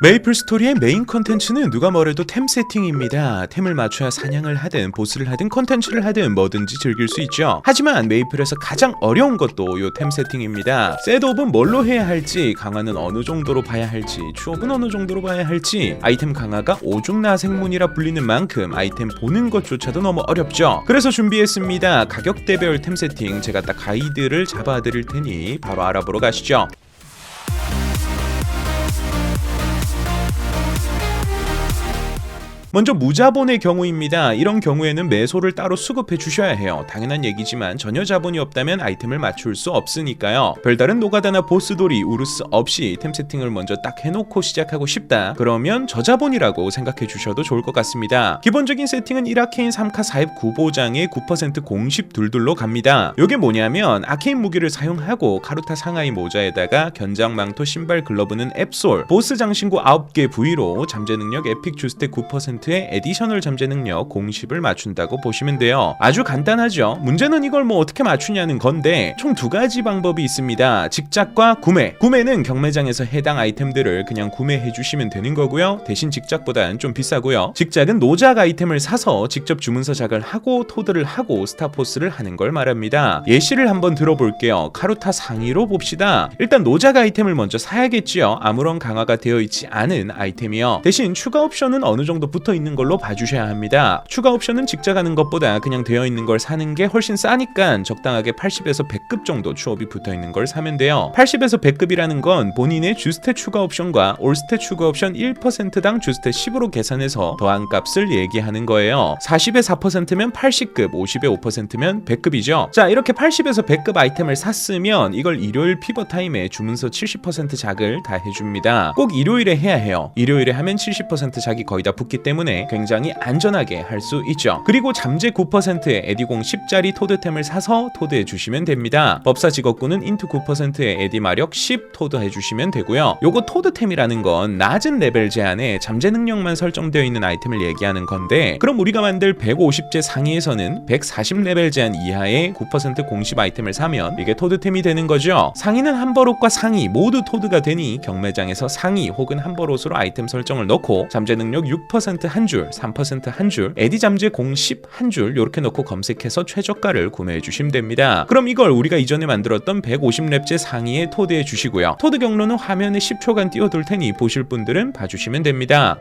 메이플 스토리의 메인 컨텐츠는 누가 뭐래도 템 세팅입니다. 템을 맞춰야 사냥을 하든 보스를 하든 컨텐츠를 하든 뭐든지 즐길 수 있죠. 하지만 메이플에서 가장 어려운 것도 요 템 세팅입니다. 셋업은 뭘로 해야 할지, 강화는 어느 정도로 봐야 할지, 추업은 어느 정도로 봐야 할지, 아이템 강화가 오중나생문이라 불리는 만큼 아이템 보는 것조차도 너무 어렵죠. 그래서 준비했습니다. 가격대별 템 세팅 제가 딱 가이드를 잡아드릴 테니 바로 알아보러 가시죠. 먼저 무자본의 경우입니다. 이런 경우에는 매소를 따로 수급해 주셔야 해요. 당연한 얘기지만 전혀 자본이 없다면 아이템을 맞출 수 없으니까요. 별다른 노가다나 보스돌이 우르스 없이 템 세팅을 먼저 딱 해놓고 시작하고 싶다. 그러면 저자본이라고 생각해 주셔도 좋을 것 같습니다. 기본적인 세팅은 1아케인 3카 4입 9보장에 9% 공십 둘둘로 갑니다. 이게 뭐냐면 아케인 무기를 사용하고 카루타 상하이 모자에다가 견장 망토 신발 글러브는 앱솔 보스 장신구 9개 부위로 잠재 능력 에픽 주스택 9%의 에디셔널 잠재 능력 공십을 맞춘다고 보시면 돼요. 아주 간단하죠. 문제는 이걸 뭐 어떻게 맞추냐는 건데 총 두 가지 방법이 있습니다. 직작과 구매. 구매는 경매장에서 해당 아이템들을 그냥 구매해 주시면 되는 거고요. 대신 직작보다는 좀 비싸고요. 직작은 노작 아이템을 사서 직접 주문서 작을 하고 토드를 하고 스타포스를 하는 걸 말합니다. 예시를 한번 들어볼게요. 카루타 상위로 봅시다. 일단 노작 아이템을 먼저 사야겠지요. 아무런 강화가 되어 있지 않은 아이템이요. 대신 추가 옵션은 어느 정도 붙어 있는 걸로 봐주셔야 합니다. 추가 옵션은 직작하는 것보다 그냥 되어 있는 걸 사는 게 훨씬 싸니까 적당하게 80에서 100급 정도 추업이 붙어 있는 걸 사면 돼요. 80에서 100급이라는 건 본인의 주스탯 추가 옵션과 올스탯 추가 옵션 1%당 주스탯 10으로 계산해서 더한 값을 얘기하는 거예요. 40에 4%면 80급, 50에 5%면 100급이죠. 자, 이렇게 80에서 100급 아이템을 샀으면 이걸 일요일 피버 타임에 주문서 70% 작을 다 해줍니다. 꼭 일요일에 해야 해요. 일요일에 하면 70% 작이 거의 다 붙기 때문에 굉장히 안전하게 할 수 있죠. 그리고 잠재 9%의 에디공 10짜리 토드템을 사서 토드해 주시면 됩니다. 법사 직업군은 인투 9%의 에디 마력 10 토드 해주시면 되고요. 요거 토드템이라는 건 낮은 레벨 제한에 잠재 능력만 설정되어 있는 아이템을 얘기하는 건데 그럼 우리가 만들 150제 상위에서는 140레벨 제한 이하의 9% 공십 아이템을 사면 이게 토드템이 되는 거죠. 상위는 한버롯과 상위 모두 토드가 되니 경매장에서 상위 혹은 한버롯으로 아이템 설정을 넣고 잠재 능력 6%한 줄, 3%한 줄, 에디 잠재 공십 한줄 이렇게 넣고 검색해서 최저가를 구매해 주시면 됩니다. 그럼 이걸 우리가 이전에 만들었던 150렙제 상위에 토드해 주시고요. 토드 경로는 화면에 10초간 띄워둘 테니 보실 분들은 봐주시면 됩니다.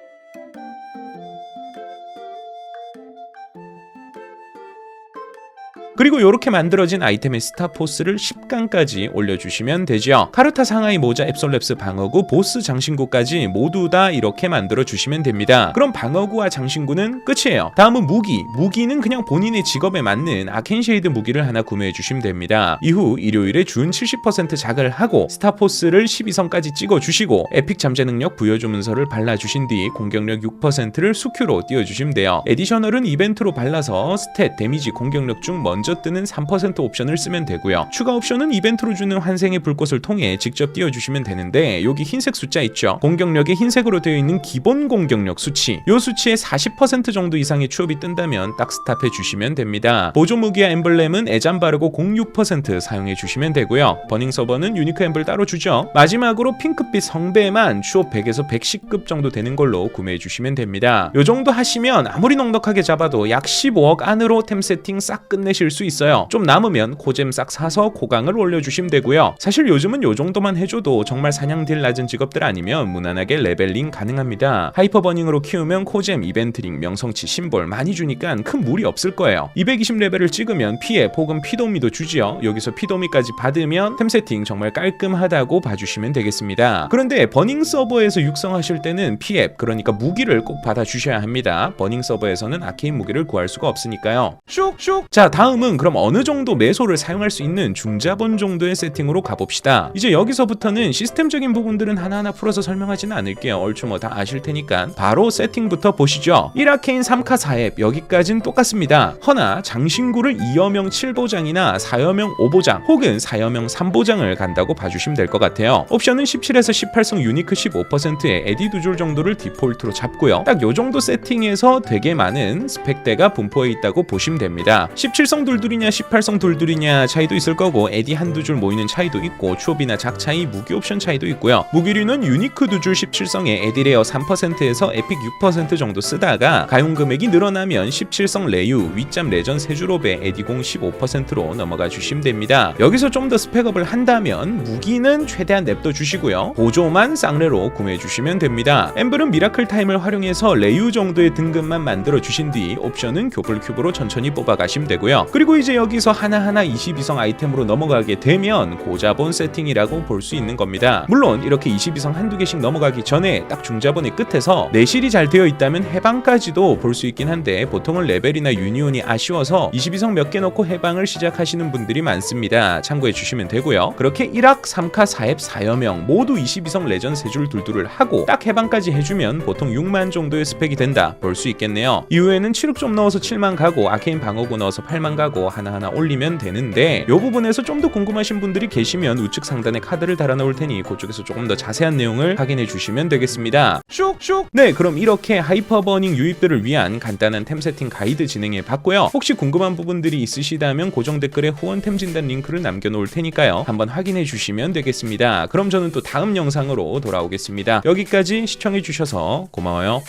그리고 이렇게 만들어진 아이템의 스타포스를 10강까지 올려주시면 되죠. 카르타 상하이 모자 앱솔랩스 방어구 보스 장신구까지 모두 다 이렇게 만들어 주시면 됩니다. 그럼 방어구와 장신구는 끝이에요. 다음은 무기. 무기는 그냥 본인의 직업에 맞는 아켄쉐이드 무기를 하나 구매해 주시면 됩니다. 이후 일요일에 준 70% 작을 하고 스타포스를 12성까지 찍어 주시고 에픽 잠재 능력 부여 주문서를 발라 주신 뒤 공격력 6%를 수큐로 띄워 주시면 돼요. 에디셔널은 이벤트로 발라서 스탯, 데미지, 공격력 중 먼저 뜨는 3% 옵션을 쓰면 되고요. 추가 옵션은 이벤트로 주는 환생의 불꽃을 통해 직접 띄워주시면 되는데 여기 흰색 숫자 있죠. 공격력에 흰색으로 되어 있는 기본 공격력 수치. 요 수치의 40% 정도 이상의 추업이 뜬다면 딱 스탑해 주시면 됩니다. 보조 무기와 엠블렘은 애잠 바르고 06% 사용해 주시면 되고요. 버닝 서버는 유니크 엠블 따로 주죠. 마지막으로 핑크빛 성배만 추업 100에서 110급 정도 되는 걸로 구매해 주시면 됩니다. 요 정도 하시면 아무리 넉넉하게 잡아도 약 15억 안으로 템 세팅 싹 끝내실 수 있어요. 좀 남으면 코잼 싹 사서 고강을 올려주시면 되고요. 사실 요즘은 요 정도만 해줘도 정말 사냥 딜 낮은 직업들 아니면 무난하게 레벨링 가능합니다. 하이퍼 버닝으로 키우면 코잼, 이벤트링, 명성치, 심볼 많이 주니까 큰 무리 없을 거예요. 220레벨을 찍으면 피해 혹은 피도미도 주지요. 여기서 피도미까지 받으면 템 세팅 정말 깔끔하다고 봐주시면 되겠습니다. 그런데 버닝 서버에서 육성하실 때는 피앱 그러니까 무기를 꼭 받아주셔야 합니다. 버닝 서버에서는 아케인 무기를 구할 수가 없으니까요. 슉슉. 자 다음은 그럼 어느 정도 매소를 사용할 수 있는 중자본 정도의 세팅으로 가봅시다. 이제 여기서부터는 시스템적인 부분들은 하나하나 풀어서 설명하지는 않을게요. 얼추 뭐 다 아실 테니까 바로 세팅부터 보시죠. 1아케인 3카 4앱 여기까진 똑같습니다. 허나 장신구를 2여명 7보장이나 4여명 5보장 혹은 4여명 3보장을 간다고 봐주시면 될 것 같아요. 옵션은 17에서 18성 유니크 15%의 에디 두 줄 정도를 디폴트로 잡고요. 딱 요 정도 세팅에서 되게 많은 스펙대가 분포해 있다고 보시면 됩니다. 17성 둘 돌돌이냐 18성 돌돌이냐 차이도 있을 거고 에디 한두 줄 모이는 차이도 있고 추업이나 작 차이 무기 옵션 차이도 있고요. 무기류는 유니크 두 줄 17성에 에디레어 3%에서 에픽 6% 정도 쓰다가 가용 금액이 늘어나면 17성 레유 윗잠 레전 세주롭에 에디공 15%로 넘어가 주시면 됩니다. 여기서 좀 더 스펙업을 한다면 무기는 최대한 냅둬 주시고요. 보조만 쌍레로 구매해 주시면 됩니다. 엠블은 미라클 타임을 활용해서 레유 정도의 등급만 만들어 주신 뒤 옵션은 교불 큐브로 천천히 뽑아 가시면 되고요. 그리고 이제 여기서 하나하나 22성 아이템으로 넘어가게 되면 고자본 세팅이라고 볼 수 있는 겁니다. 물론 이렇게 22성 한두 개씩 넘어가기 전에 딱 중자본의 끝에서 내실이 잘 되어 있다면 해방까지도 볼 수 있긴 한데 보통은 레벨이나 유니온이 아쉬워서 22성 몇 개 넣고 해방을 시작하시는 분들이 많습니다. 참고해 주시면 되고요. 그렇게 1학 3카 4앱 4여 명 모두 22성 레전 세줄 둘둘을 하고 딱 해방까지 해주면 보통 6만 정도의 스펙이 된다. 볼 수 있겠네요. 이후에는 7흑 좀 넣어서 7만 가고 아케인 방어구 넣어서 8만 가고 하나하나 올리면 되는데 이 부분에서 좀 더 궁금하신 분들이 계시면 우측 상단에 카드를 달아 놓을 테니 그쪽에서 조금 더 자세한 내용을 확인해 주시면 되겠습니다. 슉슉. 네 그럼 이렇게 하이퍼버닝 유입들을 위한 간단한 템 세팅 가이드 진행해 봤고요. 혹시 궁금한 부분들이 있으시다면 고정 댓글에 후원템 진단 링크를 남겨 놓을 테니까요. 한번 확인해 주시면 되겠습니다. 그럼 저는 또 다음 영상으로 돌아오겠습니다. 여기까지 시청해 주셔서 고마워요